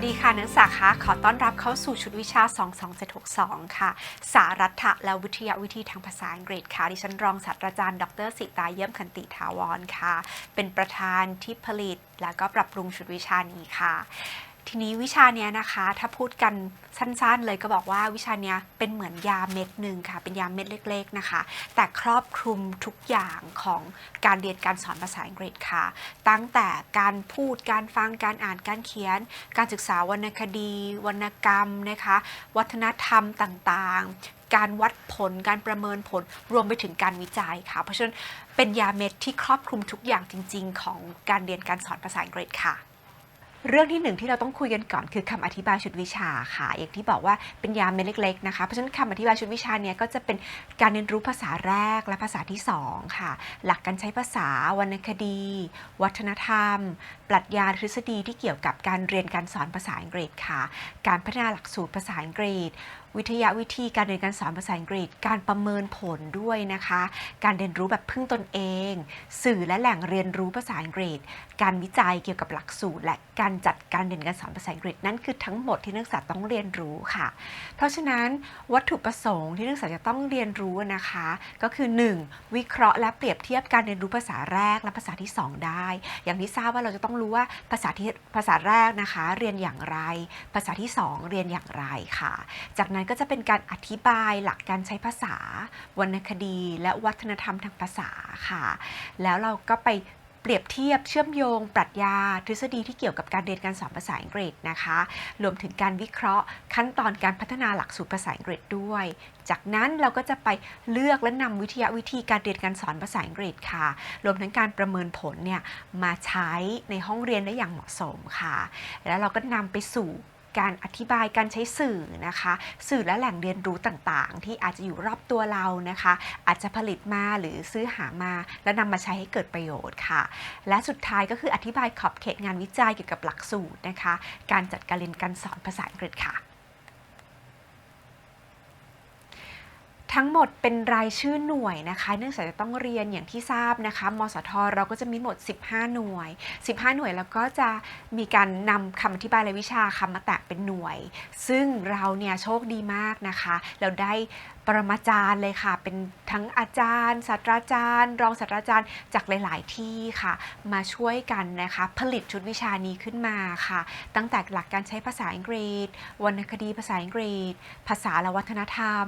วัสดีค่ะนักศึกษาคะขอต้อนรับเข้าสู่ชุดวิชา 22762 ค่ะ สารัฐะและวิทยาวิธีทางภาษาอังกฤษค่ะ ดิฉันรองศาสตราจารย์ ดรสิตาเยี่ยมคันติถาวรค่ะ เป็นประธานที่ผลิตและก็ปรับปรุงชุดวิชานี้ค่ะ ทีนี้วิชาเนี้ยนะคะ ถ้าพูดกันสั้นๆ เลยก็บอกว่าวิชาเนี้ยเป็นเหมือนยาเม็ดหนึ่งค่ะ เป็นยาเม็ดเล็กๆนะคะ แต่ครอบคลุมทุกอย่างของการเรียนการสอนภาษาอังกฤษค่ะ ตั้งแต่การพูดการฟังการอ่านการเขียน การศึกษาวรรณคดี วรรณกรรมนะคะ วัฒนธรรมต่างๆ การวัดผลการประเมินผลรวมไปถึงการวิจัยค่ะ เพราะฉะนั้นเป็นยาเม็ดที่ครอบคลุมทุกอย่างจริง ๆ ของการเรียนการสอนภาษาอังกฤษค่ะ เรื่องที่หนึ่งที่เราต้องคุยกันก่อนคือคำอธิบายชุดวิชาค่ะอย่างที่บอกว่าเป็นยาเม็ดเล็กๆนะคะเพราะฉะนั้นคำอธิบายชุดวิชาเนี่ยก็จะเป็นการเรียนรู้ภาษาแรกและภาษาที่สองค่ะ หลักการใช้ภาษาวรรณคดี วัฒนธรรม ปรัชญาทฤษฎีที่เกี่ยวกับการเรียนการสอนภาษาอังกฤษค่ะ การพัฒนาหลักสูตรภาษาอังกฤษ วิทยาวิธีการเรียนการสอนภาษาอังกฤษ การประเมินผลด้วยนะคะ การเรียนรู้แบบพึ่งตนเอง สื่อและแหล่งเรียนรู้ภาษาอังกฤษ การวิจัยเกี่ยวกับหลักสูตร และการจัดการเรียนการสอนภาษาอังกฤษนั่นคือทั้งหมดที่นักศึกษาต้องเรียนรู้ค่ะ เพราะฉะนั้นวัตถุประสงค์ที่นักศึกษาจะต้องเรียนรู้นะคะ ก็คือ 1. วิเคราะห์และเปรียบเทียบการเรียนรู้ภาษาแรกและภาษาที่ 2 ได้ อย่างที่ทราบว่าเราจะต้องรู้ว่าภาษาที่ภาษาแรกนะคะ เรียนอย่างไร ภาษาที่ 2 เรียนอย่างไรค่ะ จากนั้นก็จะเป็นการอธิบายหลักการใช้ภาษา วรรณคดี และวัฒนธรรมทางภาษาค่ะ แล้วเราก็ไปเปรียบเทียบเชื่อมโยง ปรัชญา ทฤษฎีที่เกี่ยวกับการเรียนการสอนภาษาอังกฤษนะคะ รวมถึงการวิเคราะห์ ขั้นตอนการพัฒนาหลักสูตรภาษาอังกฤษด้วย จากนั้นเราก็จะไปเลือกและนำวิทยาวิธีการเรียนการสอนภาษาอังกฤษค่ะ รวมทั้งการประเมินผลเนี่ยมาใช้ในห้องเรียนได้อย่างเหมาะสมค่ะ แล้วเราก็นำไปสู่ การอธิบายการใช้สื่อนะคะ สื่อและแหล่งเรียนรู้ต่างๆ ที่อาจจะอยู่รอบตัวเรานะคะ อาจจะผลิตมาหรือซื้อหามา แล้วนำมาใช้ให้เกิดประโยชน์ค่ะ และสุดท้ายก็คืออธิบายขอบเขตงานวิจัยเกี่ยวกับหลักสูตรนะคะ การจัดการเรียนการสอนภาษาอังกฤษค่ะ ทั้งหมดเป็นรายชื่อหน่วยนะคะ เนื่องจากจะต้องเรียนอย่างที่ทราบนะคะ มสท เราก็จะมีหมด 15 หน่วย 15 หน่วยแล้วก็จะมีการนำคำอธิบายรายวิชาคำมาแตกเป็นหน่วย ซึ่งเราเนี่ยโชคดีมากนะคะ เราได้ปรมาจารย์เลยค่ะ เป็นทั้งอาจารย์ศาสตราจารย์ รองศาสตราจารย์จากหลาย ๆ ที่ค่ะ มาช่วยกันนะคะ ผลิตชุดวิชานี้ขึ้นมาค่ะ ตั้งแต่หลักการใช้ภาษาอังกฤษ วรรณคดีภาษาอังกฤษ ภาษาและวัฒนธรรม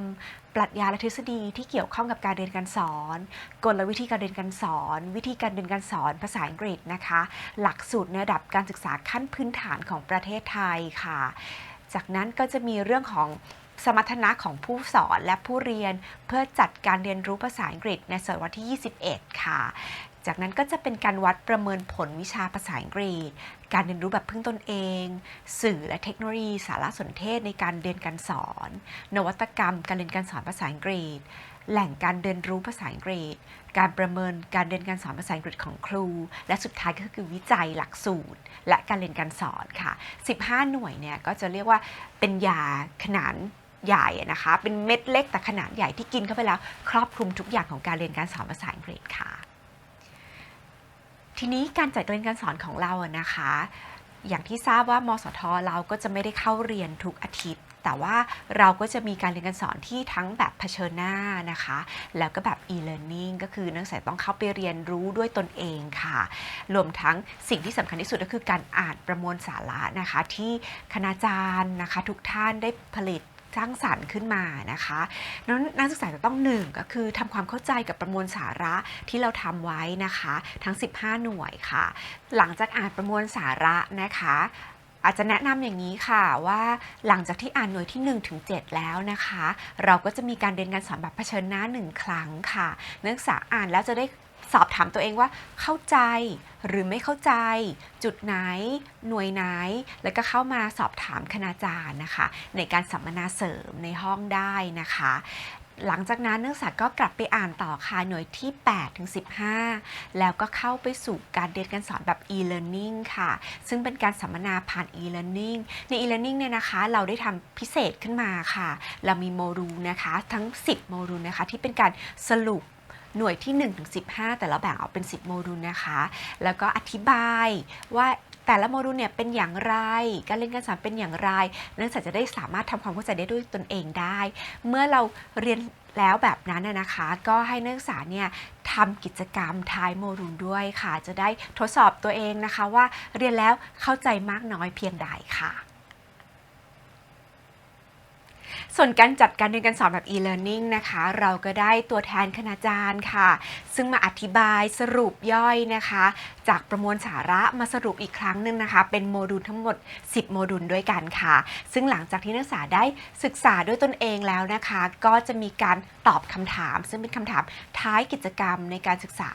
ปรัชญาและทฤษฎีที่เกี่ยวข้องกับการเรียนการสอน กลวิธีการเรียนการสอน วิธีการเรียนการสอนภาษาอังกฤษนะคะ หลักสูตรในระดับการศึกษาขั้นพื้นฐานของประเทศไทยค่ะ จากนั้นก็จะมีเรื่องของสมรรถนะของผู้สอนและผู้เรียนเพื่อจัดการเรียนรู้ภาษาอังกฤษในศตวรรษที่ 21 ค่ะ จากนั้นก็จะเป็นการวัดประเมินผลวิชาภาษาอังกฤษ การเรียนรู้แบบพึ่งตนเอง สื่อและเทคโนโลยีสารสนเทศในการเรียนการสอน นวัตกรรม การเรียนการสอนภาษาอังกฤษ แหล่งการเรียนรู้ภาษาอังกฤษ การประเมินการเรียนการสอนภาษาอังกฤษของครู และสุดท้ายก็คือวิจัยหลักสูตร และการเรียนการสอนค่ะ 15 หน่วยเนี่ยก็จะเรียกว่าเป็นยาขนาดใหญ่นะคะ เป็นเม็ดเล็กแต่ขนาดใหญ่ที่กินเข้าไปแล้ว ครอบคลุมทุกอย่างของการเรียนการสอนภาษาอังกฤษค่ะ ทีนี้การจัดการเรียนการสอนของเราอะนะคะ อย่างที่ทราบว่ามสทเราก็จะไม่ได้เข้าเรียนทุกอาทิตย์ แต่ว่าเราก็จะมีการเรียนการสอนที่ทั้งแบบเผชิญหน้านะคะ แล้วก็แบบ e-learning ก็คือนักศึกษาต้องเข้าไปเรียนรู้ด้วยตนเองค่ะ รวมทั้งสิ่งที่สำคัญที่สุดก็คือการอ่านประมวลสาระนะคะ ที่คณาจารย์นะคะ ทุกท่านได้ผลิต สร้างสรรค์ขึ้นมานะคะนั้นนักศึกษาจะต้องหนึ่งก็คือทำความเข้าใจกับประมวลสาระที่เราทำไว้นะคะ ทั้ง 15 หน่วยค่ะ หลังจากอ่านประมวลสาระนะคะอาจจะแนะนำอย่างนี้ค่ะว่าหลังจากที่อ่านหน่วยที่1ถึง7แล้วนะคะ เราก็จะมีการเรียนการสอนแบบเผชิญหน้า 1 ครั้งค่ะนักศึกษาอ่านแล้วจะได้ สอบถามตัวเองว่าเข้าใจหรือไม่เข้าใจ จุดไหน หน่วยไหน แล้วก็เข้ามาสอบถามคณาจารย์นะคะ ในการสัมมนาเสริมในห้องได้นะคะหลังจากนั้นนักศึกษาก็กลับไปอ่านต่อค่ะหน่วยที่ 8 ถึง 15 แล้วก็เข้าไปสู่การเรียนการสอนแบบ e-learning ค่ะ ซึ่งเป็นการสัมมนาผ่าน e-learning ใน e-learning เนี่ยนะคะ เราได้ทำพิเศษขึ้นมาค่ะ เรามีโมดูลนะคะ ทั้ง 10 โมดูลนะคะ ที่เป็นการสรุป หน่วยที่1ถึง15 แต่ละแบ่งออกเป็น 10 โมดูลนะคะ แล้วก็อธิบายว่าแต่ละโมดูลเนี่ยเป็นอย่างไร การเรียนการสอนเป็นอย่างไร นักศึกษาจะได้สามารถทำความเข้าใจได้ด้วยตนเองได้ เมื่อเราเรียนแล้วแบบนั้นนะนะคะ ก็ให้นักศึกษาเนี่ยทำกิจกรรมท้ายโมดูลด้วยค่ะ จะได้ทดสอบตัวเองนะคะว่าเรียนแล้วเข้าใจมากน้อยเพียงใดค่ะ ส่วนการจัดการเรียนการสอนแบบ e-learning นะคะ เราก็ได้ตัวแทนคณาจารย์ค่ะ ซึ่งมาอธิบายสรุปย่อยนะคะ จากประมวลสาระมาสรุปอีกครั้งหนึ่งนะคะ เป็นโมดูลทั้งหมด 10 โมดูลด้วยกันค่ะ ซึ่งหลังจากที่นักศึกษาได้ศึกษาด้วยตนเองแล้วนะคะ ก็จะมีการตอบคำถาม ซึ่งเป็นคำถามท้ายกิจกรรมในการศึกษา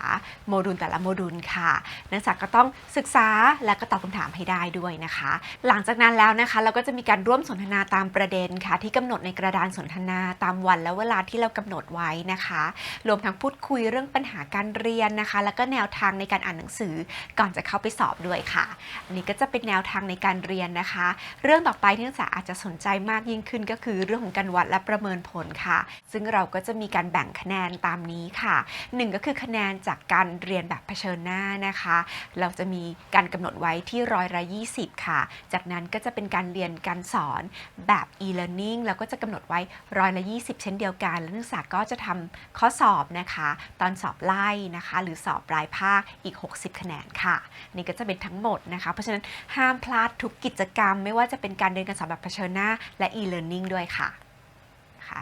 โมดูลแต่ละโมดูลค่ะ นักศึกษาก็ต้องศึกษาและก็ตอบคำถามให้ได้ด้วยนะคะ หลังจากนั้นแล้วนะคะ เราก็จะมีการร่วมสนทนาตามประเด็นค่ะที่กำหนดในกระดานสนทนาตามวันและเวลาที่เรากำหนดไว้นะคะ รวมทั้งพูดคุยเรื่องปัญหาการเรียนนะคะ แล้วก็แนวทางในการอ่านหนังสือก่อนจะเข้าไปสอบด้วยค่ะอันนี้ก็จะเป็นแนวทางในการเรียนนะคะ เรื่องต่อไปที่นักศึกษาอาจจะสนใจมากยิ่งขึ้นก็คือเรื่องของการวัดและประเมินผลค่ะ ซึ่งเราก็จะมีการแบ่งคะแนนตามนี้ค่ะหนึ่งก็คือคะแนนจากการเรียนแบบเผชิญหน้านะคะ เราจะมีการกำหนดไว้ที่ร้อยละ20ค่ะ จากนั้นก็จะเป็นการเรียนการสอนแบบ e-learning แล้วก็จะกำหนดไว้ร้อยละ20 เช่นเดียวกัน แล้วนักศึกษาก็จะทำข้อสอบนะคะ ตอนสอบไล่นะคะ หรือสอบปลายภาคอีก 60 คะแนนค่ะ นี่ก็จะเป็นทั้งหมดนะคะ เพราะฉะนั้นห้ามพลาดทุกกิจกรรม ไม่ว่าจะเป็นการเรียนการสอนแบบเผชิญหน้าและ e-learning ด้วยค่ะนะคะ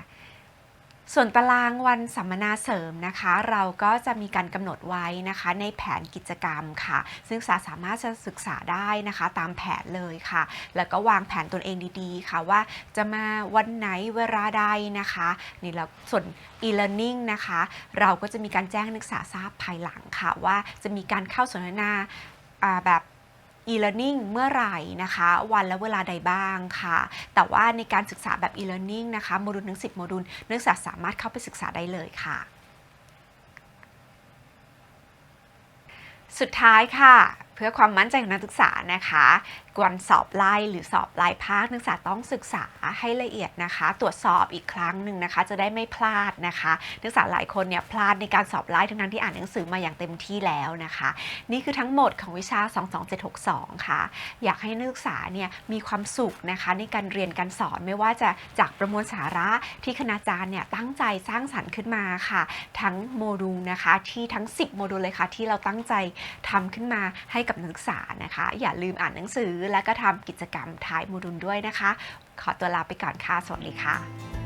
ส่วนตารางวันสัมมนาเสริมนะคะ เราก็จะมีการกำหนดไว้นะคะในแผนกิจกรรมค่ะ ซึ่งนักศึกษาสามารถจะศึกษาได้นะคะ ตามแผนเลยค่ะ แล้วก็วางแผนตนเองดีๆ ค่ะว่าจะมาวันไหนเวลาใดนะคะนี่แล้วส่วน e-learning นะคะ เราก็จะมีการแจ้งนักศึกษาทราบภายหลังค่ะ ว่าจะมีการเข้าสนทนาแบบ e-learning เมื่อไหร่นะคะ วันและเวลาใดบ้างค่ะ แต่ว่าในการศึกษาแบบ e-learning นะคะโมดูลทั้ง 10 โมดูลนักศึกษาสามารถเข้าไปศึกษาได้เลยค่ะ สุดท้ายค่ะ เพื่อความมั่นใจของนักศึกษานะคะ วันสอบไล่หรือสอบปลายภาคนักศึกษาต้องศึกษาให้ละเอียดนะคะ ตรวจสอบอีกครั้งหนึ่งนะคะ จะได้ไม่พลาดนะคะนักศึกษาหลายคนเนี่ยพลาดในการสอบไล่ทั้งนั้นที่อ่านหนังสือมาอย่างเต็มที่แล้วนะคะ นี่คือทั้งหมดของวิชา 22762 ค่ะ อยากให้นักศึกษาเนี่ยมีความสุขนะคะ ในการเรียนการสอนไม่ว่าจะจากประมวลสาระที่คณาจารย์เนี่ยตั้งใจสร้างสรรค์ขึ้นมาค่ะ ทั้งโมดูลนะคะที่ทั้ง 10 โมดูลเลยค่ะที่เราตั้งใจทำขึ้นมาให้กับนักศึกษานะคะ อย่าลืมอ่านหนังสือและก็ทำกิจกรรมท้ายมูดุลด้วยนะคะ ขอตัวลาไปก่อนค่ะ สวัสดีค่ะ